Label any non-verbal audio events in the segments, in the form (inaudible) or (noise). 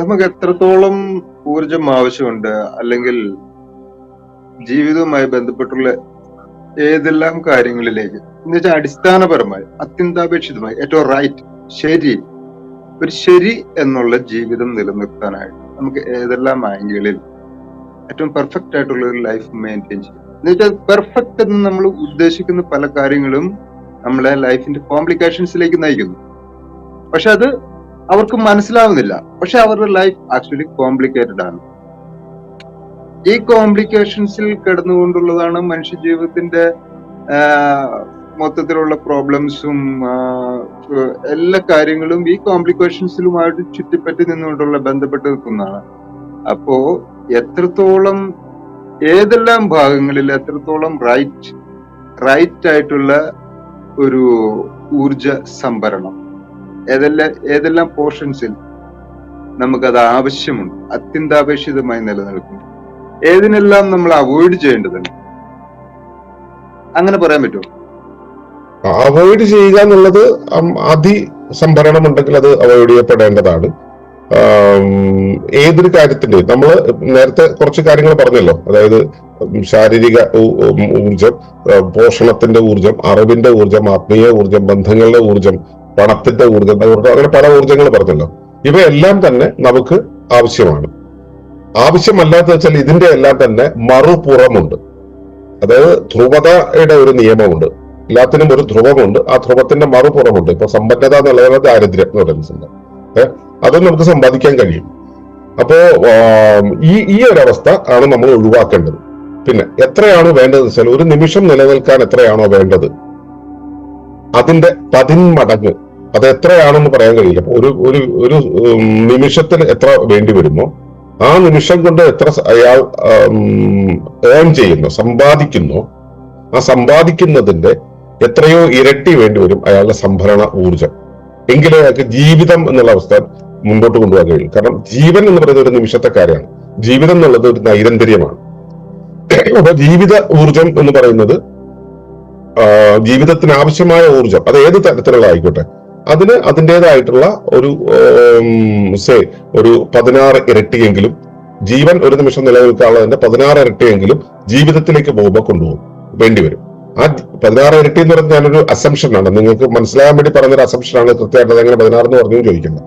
നമുക്ക് എത്രത്തോളം ഊർജം ആവശ്യമുണ്ട്? അല്ലെങ്കിൽ ജീവിതവുമായി ബന്ധപ്പെട്ടുള്ള ഏതെല്ലാം കാര്യങ്ങളിലേക്ക്? എന്ന് വെച്ചാൽ അടിസ്ഥാനപരമായി അത്യന്താപേക്ഷിതമായി ഏറ്റവും റൈറ്റ് ശരി ഒരു ശരി എന്നുള്ള ജീവിതം നിലനിർത്താനായിട്ട് നമുക്ക് ഏതെല്ലാം ആംഗിളിൽ ഏറ്റവും പെർഫെക്റ്റ് ആയിട്ടുള്ള ഒരു ലൈഫ് മെയിന്റെയിൻ ചെയ്യും. എന്നുവെച്ചാൽ പെർഫെക്റ്റ് എന്ന് നമ്മൾ ഉദ്ദേശിക്കുന്ന പല കാര്യങ്ങളും നമ്മളെ ലൈഫിന്റെ കോംപ്ലിക്കേഷൻസിലേക്ക് നയിക്കുന്നു. പക്ഷെ അത് അവർക്ക് മനസ്സിലാവുന്നില്ല. പക്ഷെ അവരുടെ ലൈഫ് ആക്ച്വലി കോംപ്ലിക്കേറ്റഡ് ആണ്. ഈ കോംപ്ലിക്കേഷൻസിൽ കിടന്നുകൊണ്ടുള്ളതാണ് മനുഷ്യ ജീവിതത്തിന്റെ മൊത്തത്തിലുള്ള പ്രോബ്ലംസും എല്ലാ കാര്യങ്ങളും ഈ കോംപ്ലിക്കേഷൻസിലുമായിട്ട് ചുറ്റിപ്പറ്റി നിന്നുകൊണ്ടുള്ള ബന്ധപ്പെട്ട് നിൽക്കുന്നതാണ് അപ്പോ എത്രത്തോളം ഏതെല്ലാം ഭാഗങ്ങളിൽ എത്രത്തോളം റൈറ്റ് റൈറ്റ് ആയിട്ടുള്ള ഒരു ഊർജ സംഭരണം? ഏതെല്ലാം ഏതെല്ലാം പോർഷൻസിൽ നമുക്കത് ആവശ്യമുണ്ട് അത്യന്താപേക്ഷിതമായി നിലനിൽക്കുന്നു. ഏതിനെല്ലാം നമ്മൾ അവോയ്ഡ് ചെയ്യേണ്ടതുണ്ട്? അങ്ങനെ പറയാൻ പറ്റുമോ? അവോയ്ഡ് ചെയ്യുക എന്നുള്ളത് അതി സംഭരണം ഉണ്ടെങ്കിൽ അത് അവോയ്ഡ് ചെയ്യപ്പെടേണ്ടതാണ്. ഏതൊരു കാര്യത്തിന്റെ നമ്മൾ നേരത്തെ കുറച്ച് കാര്യങ്ങൾ പറഞ്ഞല്ലോ. അതായത് ശാരീരിക ഊർജം പോഷണത്തിന്റെ ഊർജം അറിവിന്റെ ഊർജം ആത്മീയ ഊർജം ബന്ധങ്ങളുടെ ഊർജം പണത്തിന്റെ ഊർജം അങ്ങനെ പല ഊർജങ്ങൾ പറഞ്ഞല്ലോ. ഇവയെല്ലാം തന്നെ നമുക്ക് ആവശ്യമാണ്. ആവശ്യമല്ലാത്ത വെച്ചാൽ ഇതിന്റെ എല്ലാം തന്നെ മറുപുറമുണ്ട്. അതായത് ധ്രുവതയുടെ ഒരു നിയമമുണ്ട്. എല്ലാത്തിനും ഒരു ധ്രുവമുണ്ട്. ആ ധ്രുവത്തിന്റെ മറുപുറമുണ്ട്. ഇപ്പൊ സമ്പന്നത എന്നുള്ളത് ദാരിദ്ര്യം എന്ന് പറയുന്ന സംഭവം. ഏഹ് അതും നമുക്ക് സമ്പാദിക്കാൻ കഴിയും. അപ്പോ ഈ ഈ ഒരു അവസ്ഥ ആണ് നമ്മൾ ഒഴിവാക്കേണ്ടത്. പിന്നെ എത്രയാണ് വേണ്ടത് വെച്ചാൽ ഒരു നിമിഷം നിലനിൽക്കാൻ എത്രയാണോ വേണ്ടത്? അതിന്റെ പതിന്മടങ്ങ് അത് എത്രയാണെന്ന് പറയാൻ കഴിയില്ല. ഒരു ഒരു ഒരു നിമിഷത്തിൽ എത്ര വേണ്ടി വരുമോ? ആ നിമിഷം കൊണ്ട് എത്ര അയാൾ ഏൺ ചെയ്യുന്നു സമ്പാദിക്കുന്നു ആ സമ്പാദിക്കുന്നതിന്റെ എത്രയോ ഇരട്ടി വേണ്ടി വരും അയാളുടെ സംഭരണ ഊർജം എങ്കിലേ അയാൾക്ക് ജീവിതം എന്നുള്ള അവസ്ഥ മുമ്പോട്ട് കൊണ്ടുപോകാൻ കഴിയും. കാരണം ജീവൻ എന്ന് പറയുന്നത് ഒരു നിമിഷത്തെ കാര്യമാണ് ജീവിതം എന്നുള്ളത് ഒരു നൈരന്തര്യമാണ്. (coughs) അപ്പൊ ജീവിത ഊർജം എന്ന് പറയുന്നത് ജീവിതത്തിന് ആവശ്യമായ ഊർജം അത് ഏത് തരത്തിലുള്ള ആയിക്കോട്ടെ അതിന് അതിന്റെതായിട്ടുള്ള ഒരു സേ ഒരു പതിനാറ് ഇരട്ടിയെങ്കിലും ജീവൻ ഒരു നിമിഷം നിലനിൽക്കാനുള്ളതിന്റെ പതിനാറ് ഇരട്ടിയെങ്കിലും ജീവിതത്തിലേക്ക് പോകുമ്പോൾ കൊണ്ടുപോകും വേണ്ടിവരും ആ പതിനാറ് ഇരട്ടി എന്ന് പറഞ്ഞാൽ ഞാനൊരു അസംഷൻ ആണ്. നിങ്ങൾക്ക് മനസ്സിലാകാൻ വേണ്ടി പറഞ്ഞൊരു അസംഷൻ ആണ് കൃത്യമായിട്ട് അതെങ്ങനെ പതിനാറ് എന്ന് പറഞ്ഞു ചോദിക്കുന്നത്.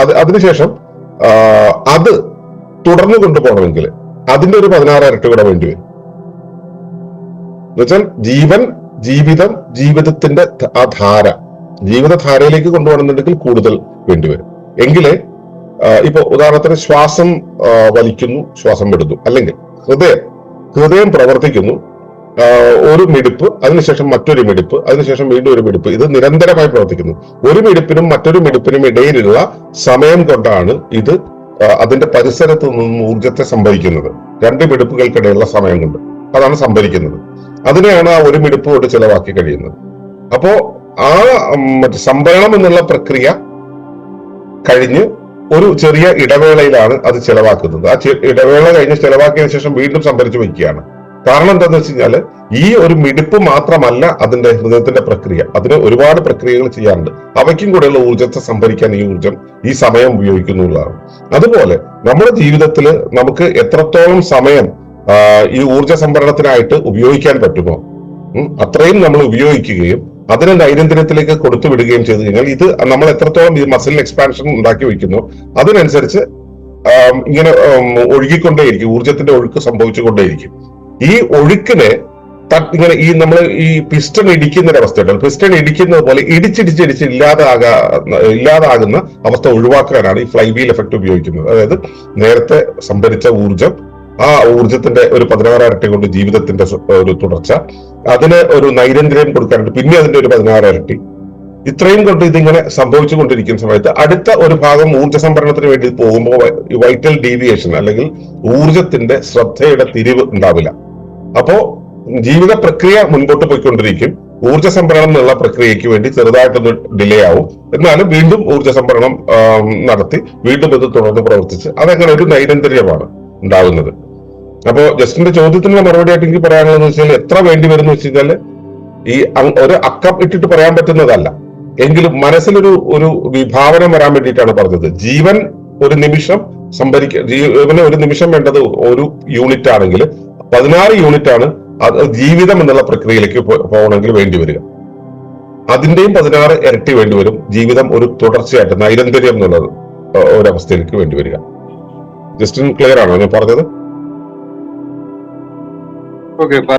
അത് അതിനുശേഷം അത് തുടർന്നു കൊണ്ടുപോകണമെങ്കിൽ അതിന്റെ ഒരു പതിനാറ് ഇരട്ടി കൂടെ വേണ്ടി വരും. എന്നുവെച്ചാൽ ജീവൻ ജീവിതം ജീവിതത്തിന്റെ ആ ധാര ജീവിതധാരയിലേക്ക് കൊണ്ടുപോകണമെന്നുണ്ടെങ്കിൽ കൂടുതൽ വേണ്ടിവരും എങ്കിലേ ഇപ്പൊ ഉദാഹരണത്തിന് ശ്വാസം വലിക്കുന്നു ശ്വാസം വിടുന്നു അല്ലെങ്കിൽ ഹൃദയം ഹൃദയം പ്രവർത്തിക്കുന്നു ഒരു മിടിപ്പ് അതിനുശേഷം മറ്റൊരു മിടിപ്പ് അതിനുശേഷം വീണ്ടും ഒരു മിടിപ്പ്. ഇത് നിരന്തരമായി പ്രവർത്തിക്കുന്നു. ഒരു മിടിപ്പിനും മറ്റൊരു മിടിപ്പിനും ഇടയിലുള്ള സമയം കൊണ്ടാണ് ഇത് അതിന്റെ പരിസരത്ത് നിന്നും ഊർജത്തെ സംഭരിക്കുന്നത്. രണ്ട് മിടിപ്പുകൾക്കിടയിലുള്ള സമയം കൊണ്ട്. അതാണ് സംഭരിക്കുന്നത്. അതിനെയാണ് ആ ഒരു മിടുപ്പ് കൊണ്ട് ചെലവാക്കി കഴിയുന്നത്. അപ്പോ ആ മറ്റേ സംഭരണം എന്നുള്ള പ്രക്രിയ കഴിഞ്ഞ് ഒരു ചെറിയ ഇടവേളയിലാണ് അത് ചെലവാക്കുന്നത്. ആ ഇടവേള കഴിഞ്ഞ് ചെലവാക്കിയതിനു ശേഷം വീണ്ടും സംഭരിച്ചു വയ്ക്കുകയാണ്. കാരണം എന്താന്ന് വെച്ച് കഴിഞ്ഞാൽ ഈ ഒരു മിടുപ്പ് മാത്രമല്ല അതിന്റെ ഹൃദയത്തിന്റെ പ്രക്രിയ. അതിന് ഒരുപാട് പ്രക്രിയകൾ ചെയ്യാറുണ്ട്. അവയ്ക്കും കൂടെയുള്ള ഊർജത്തെ സംഭരിക്കാൻ ഈ ഊർജം ഈ സമയം ഉപയോഗിക്കുന്നുള്ളതാണ് അതുപോലെ നമ്മുടെ ജീവിതത്തിൽ നമുക്ക് എത്രത്തോളം സമയം ഈ ഊർജ സംഭരണത്തിനായിട്ട് ഉപയോഗിക്കാൻ പറ്റുമോ? അത്രയും നമ്മൾ ഉപയോഗിക്കുകയും അതിനെ ദൈനംദിനത്തിലേക്ക് കൊടുത്തു വിടുകയും ചെയ്തു കഴിഞ്ഞാൽ ഇത് നമ്മൾ എത്രത്തോളം ഈ മസിൽ എക്സ്പാൻഷൻ ഉണ്ടാക്കി വയ്ക്കുന്നു അതിനനുസരിച്ച് ഇങ്ങനെ ഒഴുകിക്കൊണ്ടേയിരിക്കും ഊർജത്തിന്റെ ഒഴുക്ക് സംഭവിച്ചുകൊണ്ടേയിരിക്കും. ഈ ഒഴുക്കിനെ ഇങ്ങനെ ഈ നമ്മൾ ഈ പിസ്റ്റൺ ഇടിക്കുന്ന ഒരു അവസ്ഥയുണ്ട്. പിസ്റ്റൺ ഇടിക്കുന്നത് പോലെ ഇടിച്ചിടിച്ചിടിച്ച് ഇല്ലാതാകാ ഇല്ലാതാകുന്ന അവസ്ഥ ഒഴിവാക്കാനാണ് ഈ ഫ്ലൈ വീൽ എഫക്ട് ഉപയോഗിക്കുന്നത് അതായത് നേരത്തെ സംഭരിച്ച ഊർജം ആ ഊർജത്തിന്റെ ഒരു പതിനാറ് ഇരട്ടി കൊണ്ട് ജീവിതത്തിന്റെ ഒരു തുടർച്ച. അതിന് ഒരു നൈരന്തര്യം കൊടുക്കാനുണ്ട്. പിന്നെ അതിന്റെ ഒരു പതിനാറ് ഇരട്ടി. ഇത്രയും കൊണ്ട് ഇതിങ്ങനെ സംഭവിച്ചുകൊണ്ടിരിക്കുന്ന സമയത്ത് അടുത്ത ഒരു ഭാഗം ഊർജ സംഭരണത്തിന് വേണ്ടി പോകുമ്പോൾ വൈറ്റൽ ഡീവിയേഷൻ അല്ലെങ്കിൽ ഊർജത്തിന്റെ ശ്രദ്ധയുടെ തിരിവ് ഉണ്ടാവില്ല. അപ്പോ ജീവിത പ്രക്രിയ മുൻപോട്ട് പോയിക്കൊണ്ടിരിക്കും. ഊർജ സംഭരണം എന്നുള്ള പ്രക്രിയയ്ക്ക് വേണ്ടി ചെറുതായിട്ടൊന്ന് ഡിലേ ആവും. എന്നാലും വീണ്ടും ഊർജ സംഭരണം നടത്തി വീണ്ടും ഇത് തുടർന്ന് പ്രവർത്തിച്ച് അതങ്ങനെ ഒരു നൈരന്തര്യമാണ് ഉണ്ടാകുന്നത്. അപ്പോ ജസ്റ്റിന്റെ ചോദ്യത്തിനുള്ള മറുപടി ആയിട്ട് എനിക്ക് പറയാനുള്ളത് വെച്ചാൽ എത്ര വേണ്ടി വരുന്നു വെച്ച് കഴിഞ്ഞാൽ ഈ ഒരു അക്കം ഇട്ടിട്ട് പറയാൻ പറ്റുന്നതല്ല. എങ്കിലും മനസ്സിലൊരു ഒരു വിഭാവനം വരാൻ വേണ്ടിയിട്ടാണ് പറഞ്ഞത്. ജീവൻ ഒരു നിമിഷം സംഭരിക്ക ജീവന് ഒരു നിമിഷം വേണ്ടത് ഒരു യൂണിറ്റ് ആണെങ്കിൽ പതിനാറ് യൂണിറ്റ് ആണ് അത് ജീവിതം എന്നുള്ള പ്രക്രിയയിലേക്ക് പോകണമെങ്കിൽ വേണ്ടി വരിക. അതിന്റെയും പതിനാറ് ഇരട്ടി വേണ്ടി വരും. ജീവിതം ഒരു തുടർച്ചയായിട്ട് നൈരന്തര്യം എന്നുള്ളത് ഒരവസ്ഥയിലേക്ക് വേണ്ടി വരിക. ജസ്റ്റിൻ ക്ലിയർ ആണോ ഞാൻ പറഞ്ഞത്? porque para